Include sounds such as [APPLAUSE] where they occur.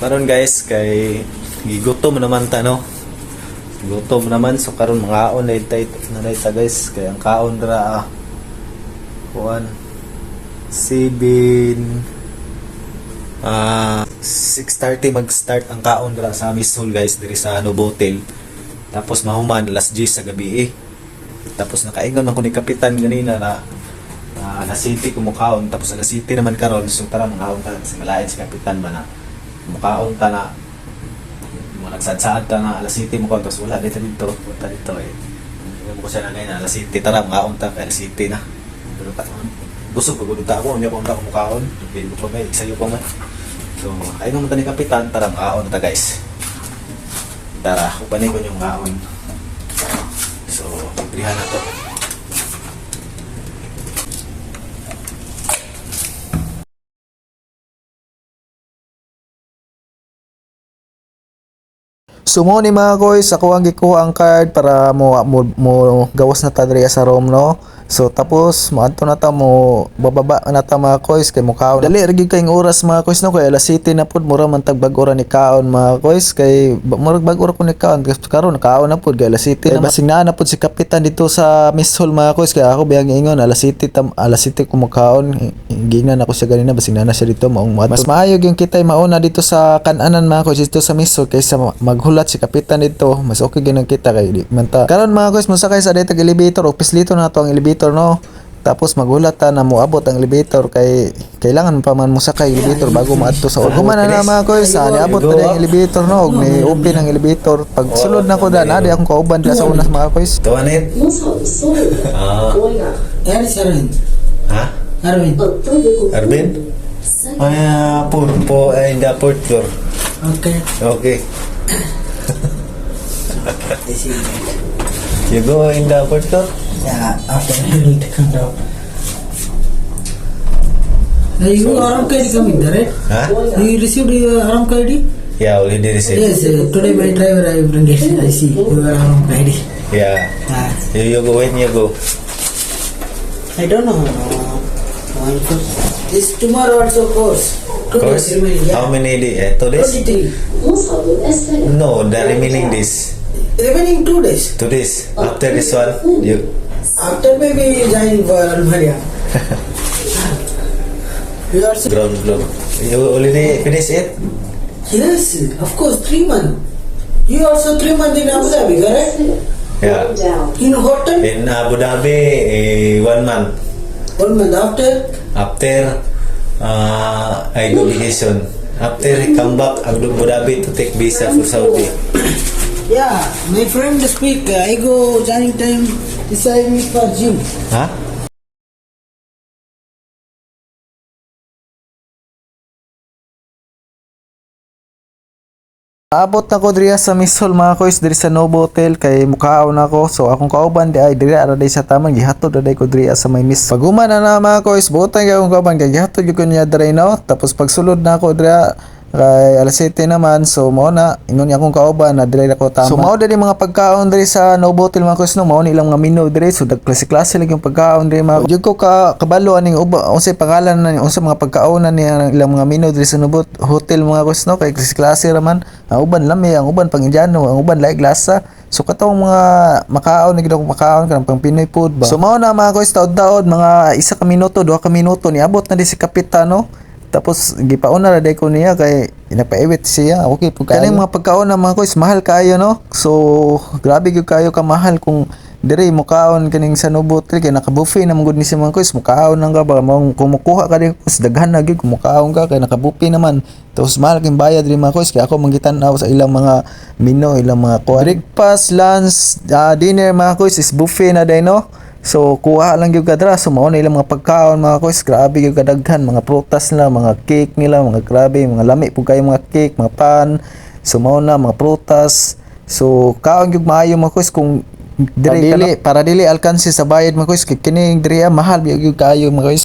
karon guys kay gigutom naman ta no. Gutom naman so karon mga aon na itay na ita guys kay ang kaon dra ah. Kuan 7 ah 6:30 mag-start ang kaon dra sa Mishol guys diri sa Novotel. Tapos mahuman alas 10 sa gabi eh. Tapos nakaingon man ko ni kapitan ganina na uh, alas city kumukaon tapos alas city naman karon so tara mga ta sa malayan si kapitan ba na mukaon ta na. Mo nagsadsaad ta na alas city mo tapos wala dito dito punta dito eh. Mo ko siya na ngayon alas city tara mukaon ta kay alas city na. Pero ta busog ko ta ako hindi ako ta kumukaon hindi ko pa may sayo pa man. So ay ta ni kapitan tara mukaon ta guys. Tara upanin ko yung mukaon so pilihan na to So mo ni mga koys, ako ang gikuha ang card para mo mo, mo gawas na ta diri sa room no. So tapos maadto na ta mo bababa na ta mga koys kay mo kaon. Dali ra gyud kayong oras mga koys no? Kay alas city na pud mura man tag bag-ora ni kaon mga koys. Kay murag bag-ora ko ni kaon. Kasi karon kaon na pud kay alas city na basing na na pud si kapitan dito sa Miss Hall mga koys. Kay ako biyang ingon alas city tam alas city ko mo kaon. Gingnan ako siya ganina basing na na siya dito maong mas maayog yung kitay mauna dito sa kananan mga koys dito sa Miss Hall kaysa ma- maghulat si kapitan dito. Mas okay ginang kita kay di man ta karon mga koys musakay sa dito elevator o pislito na to ang elevator elevator no? Tapos magulat ta na moabot ang elevator kay kailangan pa man mo sakay elevator bago maadto sa ug man na mga ko sa ah, niabot pa ang elevator no? Og ni open ang elevator. Pag oh. sulod na ko da na di akong kauban sa una mga ko is tuanit ah. Yan si Arvin ha? Arvin. Arvin? Ah, po, po, ay, the fourth floor. Okay. Okay. [LAUGHS] you go in the fourth? Ya, ada yang itu kan dong. Ibu orang kaya di kami dari. Hah? You received your orang kaya di? Ya, already received. Yes, uh, today my driver I bring it. I see you orang kaya di. ya Ah. You, you go when you go. I don't know. Uh, uh, this tomorrow also course. Course? How many day days? Two days? No, the remaining this Remaining two days. Two days. After this one, you After maybe joining for Almaria. you also ground floor you already finish it Yes, of course, three months. You also three months in Abu Dhabi, correct? yeah In hotel, in Abu Dhabi eh, one month one month after. after uh, I go vacation after I come back I go Abu Dhabi to take visa for Saudi Yeah, my friend speak. uh, I go joining time. This I meet for gym. ha Abot na ko diriya sa Miss Hall mga kois diri sa Novo Hotel kay mukhaon ako so akong kauban di ay diri ara day sa taman gihatod na day ko diriya sa may Miss Paguma na na mga kois buotan kay akong kauban kay gihatod gyud ko niya diri no tapos pagsulod na ako diriya kay alas 7 naman so mao na. Ingon niya akong kauban na diri ako tama. So mao diri mga pagkaon diri sa Novo Hotel mga kois no? Mao ni ilang mga menu diri. So dag klase lang yung pagkaon diri mga jud ko ka kabalo aning uba unsay pangalan na unsa mga pagkaonan niya ilang mga menu diri sa Novo Hotel mga kois no? Kay klase klase raman. Ang uban lami. Ang uban pang Indiano. Ang uban laig lasa so katong mga makaon na gid ako makaon kanang pang Pinoy food ba? So mao na mga kois taod-taod mga isa ka minuto duha ka minuto niabot na di si kapitano tapos gipauna ra day ko niya kay inapaiwit siya. Okay pug kaning mga pagkaon mga kois mahal kayo no? So grabe gyud kayo ka mahal. Kung dire mo kaon kaning sa Novotel kay naka-buffet na mangud ni si mga kois mukaon nang ka ba mong kumukuha ka din kois daghan na gyud kumukaon ka kay naka-buffet naman. Tapos mahal king bayad rin mga kois kay ako mangitan-aw sa ilang mga menu ilang mga kuha breakfast lunch ah, dinner mga kois is buffet na day no So kuha lang gyud kadra so mao na ilang mga pagkaon mga kois grabe gyud kadaghan mga prutas nila mga cake nila mga grabe mga lami pug kayo mga cake mga pan. So mao na mga prutas. So kaon gyud maayo mga kois kung dire para dili, para dili alkansi sa bayad mga kois kini dire mahal gyud kayo mga kois